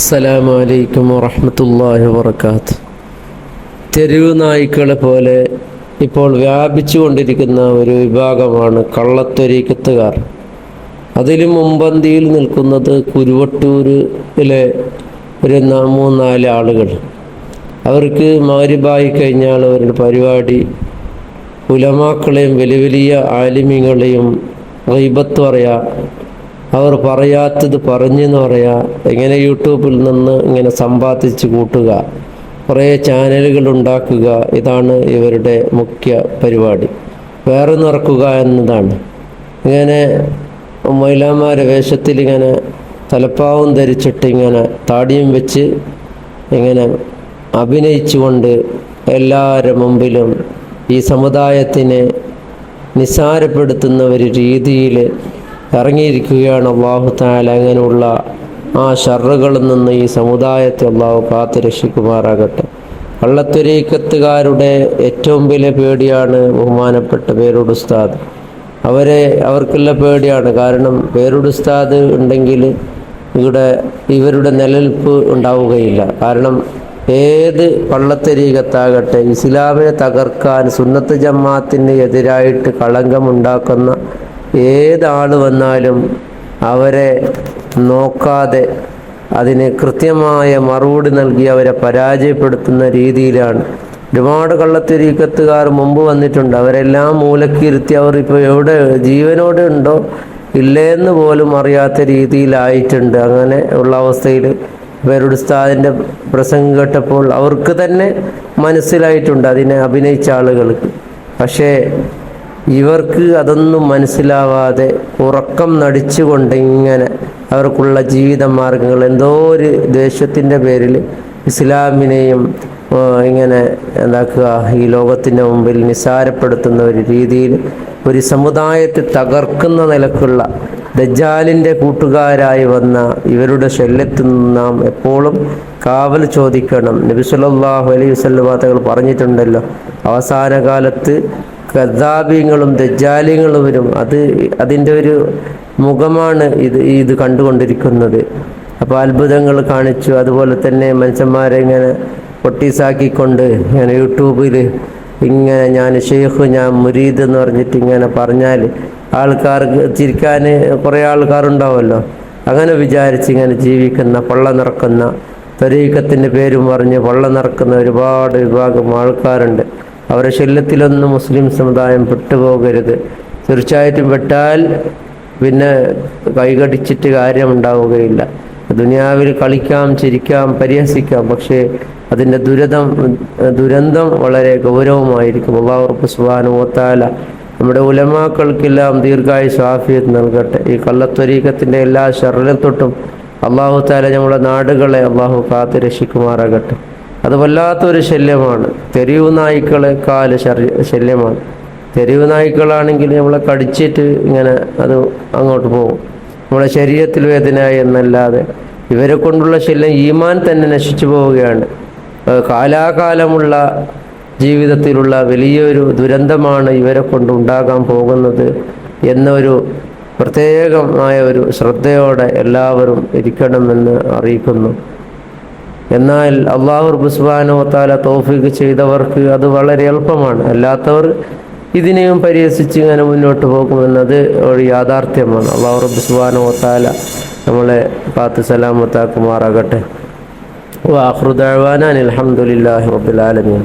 അസ്സലാമു അലൈക്കും വറഹ്മത്തുള്ളാഹി വബർക്കാത്ത് തെരുവ് നായ്ക്കളെ പോലെ ഇപ്പോൾ വ്യാപിച്ചു കൊണ്ടിരിക്കുന്ന ഒരു വിഭാഗമാണ് കള്ളത്തൊരീക്കത്തുകാർ. അതിലും മുമ്പന്തിയിൽ നിൽക്കുന്നത് കുരുവട്ടൂരിലെ ഒരു മൂന്നാൽ ആളുകൾ. അവർക്ക് മാരിബായി കഴിഞ്ഞാൽ അവരുടെ പരിപാടി ഉലമാക്കളെയും വലിയ വലിയ ആലിമ്യങ്ങളെയും റൈബത്ത് പറയാ അവർ പറയാത്തത് പറഞ്ഞെന്ന് പറയാ എങ്ങനെ യൂട്യൂബിൽ നിന്ന് ഇങ്ങനെ സമ്പാദിച്ച് കൂട്ടുക കുറേ ചാനലുകൾ ഉണ്ടാക്കുക ഇതാണ് ഇവരുടെ മുഖ്യ പരിപാടി. വേറെ നിറക്കുക എന്നതാണ്. ഇങ്ങനെ മൈലാമാരെ വേഷത്തിൽ ഇങ്ങനെ തലപ്പാവും ധരിച്ചിട്ട് ഇങ്ങനെ താടിയും വെച്ച് ഇങ്ങനെ അഭിനയിച്ചുകൊണ്ട് എല്ലാവരുടെ മുമ്പിലും ഈ സമുദായത്തിനെ നിസാരപ്പെടുത്തുന്ന ഒരു രീതിയിൽ ഇറങ്ങിയിരിക്കുകയാണ് അള്ളാഹു താല അങ്ങനെയുള്ള ആ ഷറുകളിൽ നിന്ന് ഈ സമുദായത്തെ അള്ളാഹു കാത്തു രക്ഷിക്കുമാറാകട്ടെ കള്ളത്തൊരീക്കത്തുകാരുടെ ഏറ്റവും വലിയ പേടിയാണ് ബഹുമാനപ്പെട്ട പേരുടുസ്താദ് അവരെ അവർക്കുള്ള പേടിയാണ്. കാരണം പേരുടുസ്താദ് ഉണ്ടെങ്കിൽ ഇവിടെ ഇവരുടെ നിലനിൽപ്പ് ഉണ്ടാവുകയില്ല. കാരണം ഏത് പള്ളത്തരീകത്താകട്ടെ ഇസ്ലാമിനെ തകർക്കാൻ സുന്നത്ത് ജമാത്തിന് എതിരായിട്ട് കളങ്കമുണ്ടാക്കുന്ന ഏതാൾ വന്നാലും അവരെ നോക്കാതെ അതിന് കൃത്യമായ മറുപടി നൽകി അവരെ പരാജയപ്പെടുത്തുന്ന രീതിയിലാണ്. ഒരുപാട് കള്ളത്തിരീക്കത്തുകാർ മുമ്പ് വന്നിട്ടുണ്ട്. അവരെല്ലാം മൂലക്കിരുത്തി അവർ ഇപ്പോൾ എവിടെ ജീവനോടെ ഉണ്ടോ ഇല്ലേന്ന് പോലും അറിയാത്ത രീതിയിലായിട്ടുണ്ട്. അങ്ങനെ ഉള്ള അവസ്ഥയിൽ ഇവരുടെ ഉസ്താദിന്റെ പ്രസംഗം കേട്ടപ്പോൾ അവർക്ക് തന്നെ മനസ്സിലായിട്ടുണ്ട് അതിനെ അഭിനയിച്ച ആളുകൾക്ക്. പക്ഷേ ഇവർക്ക് അതൊന്നും മനസ്സിലാവാതെ ഉറക്കം നടിച്ചുകൊണ്ട് ഇങ്ങനെ അവർക്കുള്ള ജീവിത മാർഗങ്ങൾ എന്തോ ഒരു ദേഷ്യത്തിന്റെ പേരിൽ ഇസ്ലാമിനെയും ഇങ്ങനെ എന്താക്കുക ഈ ലോകത്തിന്റെ മുമ്പിൽ നിസാരപ്പെടുത്തുന്ന ഒരു രീതിയിൽ ഒരു സമുദായത്തെ തകർക്കുന്ന നിലക്കുള്ള ദജ്ജാലിന്റെ കൂട്ടുകാരായി വന്ന ഇവരുടെ ശല്യത്തിൽ നാം എപ്പോഴും കാവൽ ചോദിക്കണം. നബി സല്ലല്ലാഹു അലൈഹി പറഞ്ഞിട്ടുണ്ടല്ലോ. അവസാന കാലത്ത് കദാബിങ്ങളും ദജ്ജാലിങ്ങളും വരും അത് അതിന്റെ ഒരു മുഖമാണ് ഇത് ഇത് കണ്ടുകൊണ്ടിരിക്കുന്നത്. അപ്പോൾ അത്ഭുതങ്ങൾ കാണിച്ചു. അതുപോലെ തന്നെ മനുഷ്യന്മാരെ ഇങ്ങനെ പൊട്ടീസാക്കിക്കൊണ്ട് ഇങ്ങനെ യൂട്യൂബിൽ ഇങ്ങനെ ഞാൻ ഷെയ്ഖ് ഞാൻ മുരീദ് എന്ന് പറഞ്ഞിട്ട് ഇങ്ങനെ പറഞ്ഞാൽ ആൾക്കാർക്ക് ചിരിക്കാൻ കുറേ ആൾക്കാരുണ്ടാവുമല്ലോ. അങ്ങനെ വിചാരിച്ച് ഇങ്ങനെ ജീവിക്കുന്ന പള്ള നിറക്കുന്ന തരീക്കത്തിന്റെ പേരും പറഞ്ഞ് പള്ള നിറക്കുന്ന ഒരുപാട് വിഭാഗം ആൾക്കാരുണ്ട്. അവരുടെ ശല്യത്തിലൊന്നും മുസ്ലിം സമുദായം പെട്ടുപോകരുത്. തീർച്ചയായിട്ടും പെട്ടാൽ പിന്നെ കൈകടിച്ചിട്ട് കാര്യമുണ്ടാവുകയില്ല. ദുനിയാവിൽ കളിക്കാം ചിരിക്കാം പരിഹസിക്കാം പക്ഷേ അതിന്റെ ദുരിതം ദുരന്തം വളരെ ഗൗരവമായിരിക്കും. അള്ളാഹുറപ്പ് സുബാനു ഓത്താല നമ്മുടെ ഉലമാക്കൾക്കെല്ലാം ദീർഘായ ആഫിയത്ത് നൽകട്ടെ. ഈ കള്ളത്വരീക്കത്തിന്റെ എല്ലാ ശരണത്തൊട്ടും അള്ളാഹു താല നമ്മുടെ നാടുകളെ അള്ളാഹു കാത്തു രക്ഷിക്കുമാറാകട്ടെ അത് വല്ലാത്തൊരു ശല്യമാണ്. തെരുവ് നായ്ക്കളെക്കാൾ ശല്യമാണ്. തെരുവ് നായ്ക്കളാണെങ്കിൽ നമ്മളെ കടിച്ചിട്ട് ഇങ്ങനെ അത് അങ്ങോട്ട് പോകും. നമ്മുടെ ശരീരത്തിൽ വേദന എന്നല്ലാതെ ഇവരെ കൊണ്ടുള്ള ശല്യം ഈമാൻ തന്നെ നശിച്ചു പോവുകയാണ്. കാലാകാലമുള്ള ജീവിതത്തിലുള്ള വലിയൊരു ദുരന്തമാണ് ഇവരെ കൊണ്ട് ഉണ്ടാകാൻ പോകുന്നത് എന്നൊരു പ്രത്യേകമായ ഒരു ശ്രദ്ധയോടെ എല്ലാവരും ഇരിക്കണമെന്ന് അറിയിക്കുന്നു. എന്നാൽ അള്ളാഹു ബുസ്ബാനോ താല തോഫിക്ക് ചെയ്തവർക്ക് അത് വളരെ എളുപ്പമാണ്. അല്ലാത്തവർ ഇതിനെയും പരിഹസിച്ച് ഇങ്ങനെ മുന്നോട്ട് പോകുമെന്നത് ഒരു യാഥാർത്ഥ്യമാണ്. അള്ളാഹു ബുസ്ബാനോ താല നമ്മളെ പാത്ത് സലാമത്താക്കുമാറാകട്ടെ. വാഹൃദാൻ അലഹമുല്ലാഹി റബുലാലമീൻ